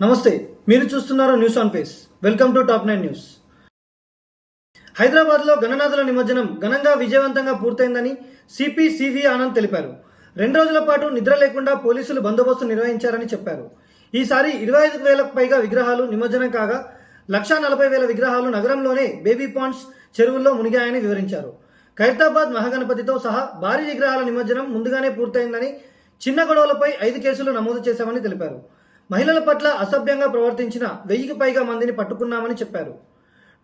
నమస్తే మీరు చూస్తున్నారు news on face welcome to top nine news హైదరాబాద్లో గణనాథుల నిమజ్జనం ఘనంగా విజయవంతంగా పూర్తయిందని సిపి సివి ఆనంద్ తెలిపారు. రెండు రోజుల పాటు నిద్ర లేకుండా పోలీసులు బందోబస్తు నిర్వహించారని చెప్పారు. ఈసారి ఇరవై ఐదు వేలకు పైగా విగ్రహాలు నిమజ్జనం కాగా లక్షా నలభై వేల విగ్రహాలు నగరంలోనే బేబీ పాండ్స్ చెరువుల్లో మునిగాయని వివరించారు. ఖైరతాబాద్ మహాగణపతితో సహా భారీ విగ్రహాల నిమజ్జనం ముందుగానే పూర్తయిందని చిన్న గొడవలపై ఐదు కేసులు నమోదు చేశామని తెలిపారు. మహిళల పట్ల అసభ్యంగా ప్రవర్తించిన వెయ్యికి పైగా మందిని పట్టుకున్నామని చెప్పారు.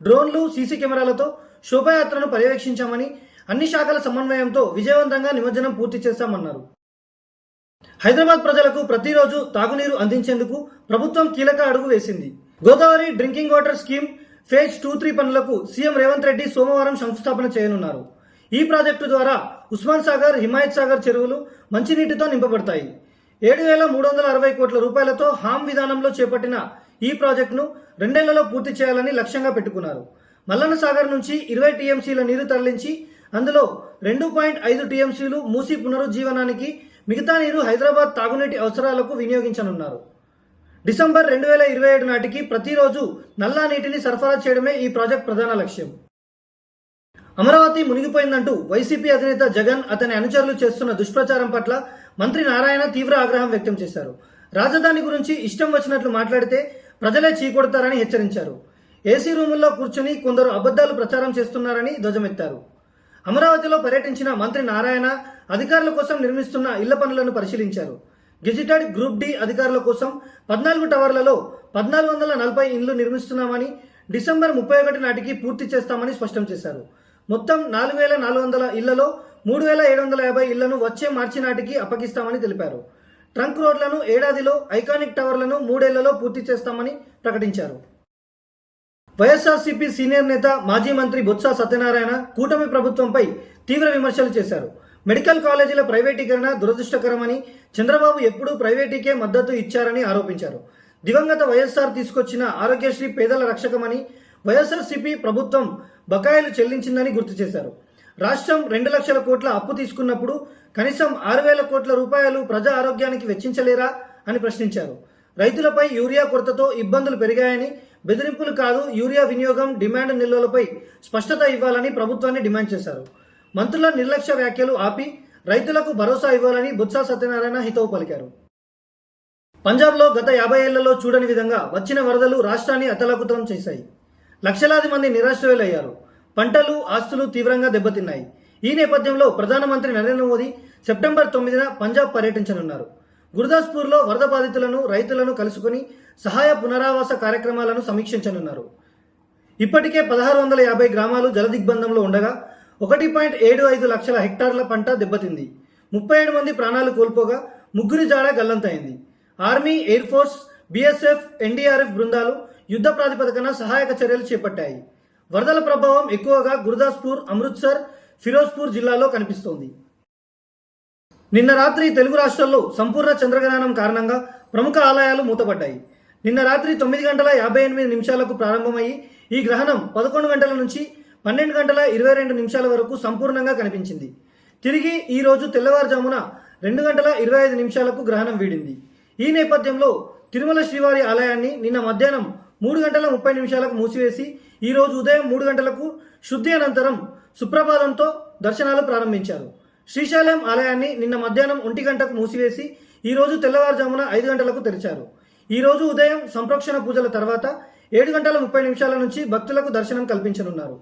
డ్రోన్లు సీసీ కెమెరాలతో శోభాయాత్రను పర్యవేక్షించామని అన్ని శాఖల సమన్వయంతో విజయవంతంగా నిమజ్జనం పూర్తి చేశామన్నారు. హైదరాబాద్ ప్రజలకు ప్రతిరోజు తాగునీరు అందించేందుకు ప్రభుత్వం కీలక అడుగు వేసింది. Godavari drinking water scheme phase two three పనులకు సీఎం రేవంత్ రెడ్డి సోమవారం శంకుస్థాపన చేయనున్నారు. ఈ ప్రాజెక్టు ద్వారా ఉస్మాన్ సాగర్ హిమాయత్ సాగర్ చెరువులు మంచినీటితో నింపబడతాయి. ఏడు వేల మూడు వందల అరవై కోట్ల రూపాయలతో హామ్ విధానంలో చేపట్టిన ఈ ప్రాజెక్టును రెండేళ్ళలో పూర్తి చేయాలని లక్ష్యంగా పెట్టుకున్నారు. మల్లన్న సాగర్ నుంచి ఇరవై టీఎంసీల నీరు తరలించి అందులో రెండు పాయింట్ ఐదు టీఎంసీలు మూసి పునరుజ్జీవనానికి మిగతా నీరు హైదరాబాద్ తాగునీటి అవసరాలకు వినియోగించనున్నారు. డిసెంబర్ రెండు వేల ఇరవై ఏడు నాటికి ప్రతిరోజు నల్లా నీటిని సరఫరా చేయడమే ఈ ప్రాజెక్ట్ ప్రధాన లక్ష్యం. అమరావతి మునిగిపోయిందంటూ వైసీపీ అధినేత జగన్ అతని అనుచరులు చేస్తున్న దుష్ప్రచారం పట్ల మంత్రి నారాయణ తీవ్ర ఆగ్రహం వ్యక్తం చేశారు. రాజధాని గురించి ఇష్టం వచ్చినట్లు మాట్లాడితే ప్రజలే చీకొడతారని హెచ్చరించారు. ఏసీ రూముల్లో కూర్చుని కొందరు అబద్ధాలు ప్రచారం చేస్తున్నారని ధ్వజమెత్తారు. అమరావతిలో పర్యటించిన మంత్రి నారాయణ అధికారుల కోసం నిర్మిస్తున్న ఇళ్ళ పనులను పరిశీలించారు. గెజిటెడ్ గ్రూప్ డి అధికారుల కోసం పద్నాలుగు టవర్లలో పద్నాలుగు వందల నలభై ఇండ్లు నిర్మిస్తున్నామని డిసెంబర్ ముప్పై ఒకటి నాటికి పూర్తి చేస్తామని స్పష్టం చేశారు. మొత్తం నాలుగు వేల నాలుగు వందల ఇళ్ళలో మూడు వేల ఏడు వందల యాభై ఇళ్ళను వచ్చే మార్చి నాటికి అప్పగిస్తామని తెలిపారు. ట్రంక్ రోడ్లను ఏడాదిలో ఐకానిక్ టవర్లను మూడేళ్ళలో పూర్తి చేస్తామని ప్రకటించారు. వైఎస్ఆర్సీపీ సీనియర్ నేత మాజీ మంత్రి బొత్స సత్యనారాయణ కూటమి ప్రభుత్వంపై తీవ్ర విమర్శలు చేశారు. మెడికల్ కాలేజీల ప్రైవేటీకరణ దురదృష్టకరమని చంద్రబాబు ఎప్పుడూ ప్రైవేటీకే మద్దతు ఇచ్చారని ఆరోపించారు. దివంగత వైఎస్ఆర్ తీసుకొచ్చిన ఆరోగ్యశ్రీ పేదల రక్షకమని వైఎస్ఆర్సీపీ ప్రభుత్వం బకాయిలు చెల్లించిందని గుర్తు చేశారు. రాష్ట్రం రెండు లక్షల కోట్ల అప్పు తీసుకున్నప్పుడు కనీసం ఆరు వేల కోట్ల రూపాయలు ప్రజా ఆరోగ్యానికి వెచ్చించలేరా అని ప్రశ్నించారు. రైతులపై యూరియా కొరతతో ఇబ్బందులు పెరిగాయని బెదిరింపులు కాదు యూరియా వినియోగం డిమాండ్ నిల్వలపై స్పష్టత ఇవ్వాలని ప్రభుత్వాన్ని డిమాండ్ చేశారు. మంత్రుల నిర్లక్ష్య వ్యాఖ్యలు ఆపి రైతులకు భరోసా ఇవ్వాలని బొత్స సత్యనారాయణ హితవు పలికారు. పంజాబ్లో గత యాభై ఏళ్ళలో చూడని విధంగా వచ్చిన వరదలు రాష్ట్రాన్ని అతలాకుతలం చేశాయి. లక్షలాది మంది నిరాశ్రయులయ్యారు. పంటలు ఆస్తులు తీవ్రంగా దెబ్బతిన్నాయి. ఈ నేపథ్యంలో ప్రధానమంత్రి నరేంద్ర మోదీ సెప్టెంబర్ తొమ్మిదిన పంజాబ్ పర్యటించనున్నారు. గురుదాస్పూర్లో వరద బాధితులను రైతులను కలుసుకుని సహాయ పునరావాస కార్యక్రమాలను సమీక్షించనున్నారు. ఇప్పటికే పదహారు వందల యాభై గ్రామాలు జలదిగ్బంధంలో ఉండగా ఒకటి పాయింట్ ఏడు ఐదు లక్షల హెక్టార్ల పంట దెబ్బతింది. ముప్పై ఏడు మంది ప్రాణాలు కోల్పోగా ముగ్గురి జాడ గల్లంతైంది. Army air force BSF NDRF బృందాలు యుద్ధ ప్రాతిపదికన సహాయక చర్యలు చేపట్టాయి. వరదల ప్రభావం ఎక్కువగా గురుదాస్పూర్ అమృత్సర్ ఫిరోజ్పూర్ జిల్లాలో కనిపిస్తోంది. నిన్న రాత్రి తెలుగు రాష్ట్రాల్లో సంపూర్ణ చంద్రగ్రహణం కారణంగా ప్రముఖ ఆలయాలు మూతపడ్డాయి. నిన్న రాత్రి తొమ్మిది గంటల యాభై ఎనిమిది నిమిషాలకు ప్రారంభమయ్యి ఈ గ్రహణం పదకొండు గంటల నుంచి పన్నెండు గంటల ఇరవై రెండు నిమిషాల వరకు సంపూర్ణంగా కనిపించింది. తిరిగి ఈరోజు తెల్లవారుజామున రెండు గంటల ఇరవై ఐదు నిమిషాలకు గ్రహణం వీడింది. ఈ నేపథ్యంలో తిరుమల శ్రీవారి ఆలయాన్ని నిన్న మధ్యాహ్నం మూడు గంటల ముప్పై నిమిషాలకు మూసివేసి ఈరోజు ఉదయం మూడు గంటలకు శుద్ధి అనంతరం సుప్రభాతంతో దర్శనాలు ప్రారంభించారు. శ్రీశైలం ఆలయాన్ని నిన్న మధ్యాహ్నం ఒంటి గంటకు మూసివేసి ఈ రోజు తెల్లవారుజామున ఐదు గంటలకు తెరిచారు. ఈరోజు ఉదయం సంప్రోక్షణ పూజల తర్వాత ఏడు గంటల ముప్పై నిమిషాల నుంచి భక్తులకు దర్శనం కల్పించనున్నారు.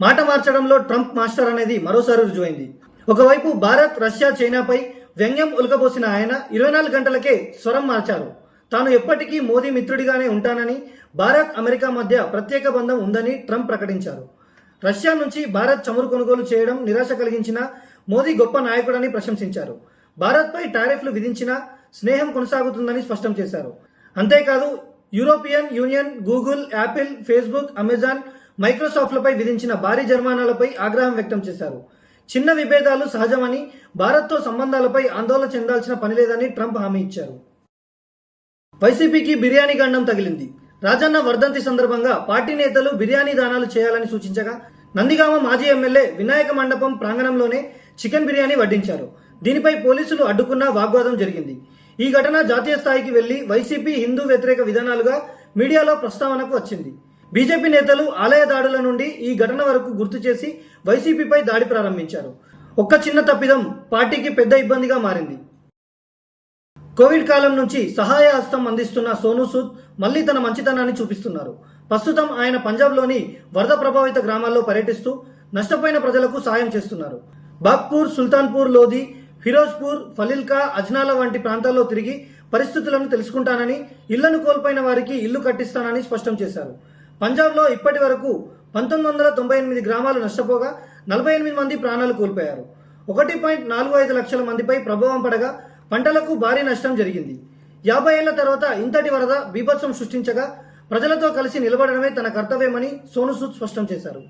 మాట మార్చడంలో ట్రంప్ మాస్టర్ అనేది మరోసారి రుజువైంది. ఒకవైపు భారత్ రష్యా చైనాపై వ్యంగ్యం ఉలకబోసిన ఆయన ఇరవై నాలుగు గంటలకే స్వరం మార్చారు. తాను ఎప్పటికీ మోదీ మిత్రుడిగానే ఉంటానని భారత్ అమెరికా మధ్య ప్రత్యేక బంధం ఉందని ట్రంప్ ప్రకటించారు. రష్యా నుంచి భారత్ చమురు కొనుగోలు చేయడం నిరాశ కలిగించిన మోదీ గొప్ప నాయకుడని ప్రశంసించారు. భారత్పై టారిఫ్లు విధించిన స్నేహం కొనసాగుతుందని స్పష్టం చేశారు. అంతేకాదు European Union Google Apple Facebook Amazon మైక్రోసాఫ్ట్లపై విధించిన భారీ జరిమానాలపై ఆగ్రహం వ్యక్తం చేశారు. చిన్న విభేదాలు సహజమని భారత్తో సంబంధాలపై ఆందోళన చెందాల్సిన పనిలేదని ట్రంప్ హామీ ఇచ్చారు. వైసీపీకి బిర్యానీ గండం తగిలింది. రాజన్న వర్ధంతి సందర్భంగా పార్టీ నేతలు బిర్యానీ దానాలు చేయాలని సూచించగా నందిగామ మాజీ ఎమ్మెల్యే వినాయక మండపం ప్రాంగణంలోనే చికెన్ బిర్యానీ వడ్డించారు. దీనిపై పోలీసులు అడ్డుకున్న వాగ్వాదం జరిగింది. ఈ ఘటన జాతీయ స్థాయికి వెళ్ళి వైసీపీ హిందూ వ్యతిరేక విధానాలుగా మీడియాలో ప్రస్తావనకు వచ్చింది. బీజేపీ నేతలు ఆలయ దాడుల నుండి ఈ ఘటన వరకు గుర్తు చేసి వైసీపీపై దాడి ప్రారంభించారు. ఒక్క చిన్న తప్పిదం పార్టీకి పెద్ద ఇబ్బందిగా మారింది. కోవిడ్ కాలం నుంచి సహాయ హస్తం అందిస్తున్న సోను సూద్ మళ్ళీ తన మంచితనాన్ని చూపిస్తున్నారు. ప్రస్తుతం ఆయన పంజాబ్లోని వరద ప్రభావిత గ్రామాల్లో పర్యటిస్తూ నష్టపోయిన ప్రజలకు సాయం చేస్తున్నారు. బాగ్పూర్ సుల్తాన్పూర్ లోధి ఫిరోజ్పూర్ ఫలిల్కా అజ్నాల వంటి ప్రాంతాల్లో తిరిగి పరిస్థితులను తెలుసుకుంటానని ఇళ్ళను కోల్పోయిన వారికి ఇల్లు కట్టిస్తానని స్పష్టం చేశారు. పంజాబ్లో ఇప్పటి వరకు పంతొమ్మిది వందల తొంభై ఎనిమిది గ్రామాలు నష్టపోగా నలభై ఎనిమిది మంది ప్రాణాలు కోల్పోయారు. ఒకటి పాయింట్ నాలుగు ఐదు లక్షల మందిపై ప్రభావం పడగా పంటలకు భారీ నష్టం జరిగింది. యాభై ఏళ్ళ తర్వాత ఇంతటి వరద బీభత్సం సృష్టించగా ప్రజలతో కలిసి నిలబడడమే తన కర్తవ్యమని సోను సూద్ స్పష్టం చేశారు.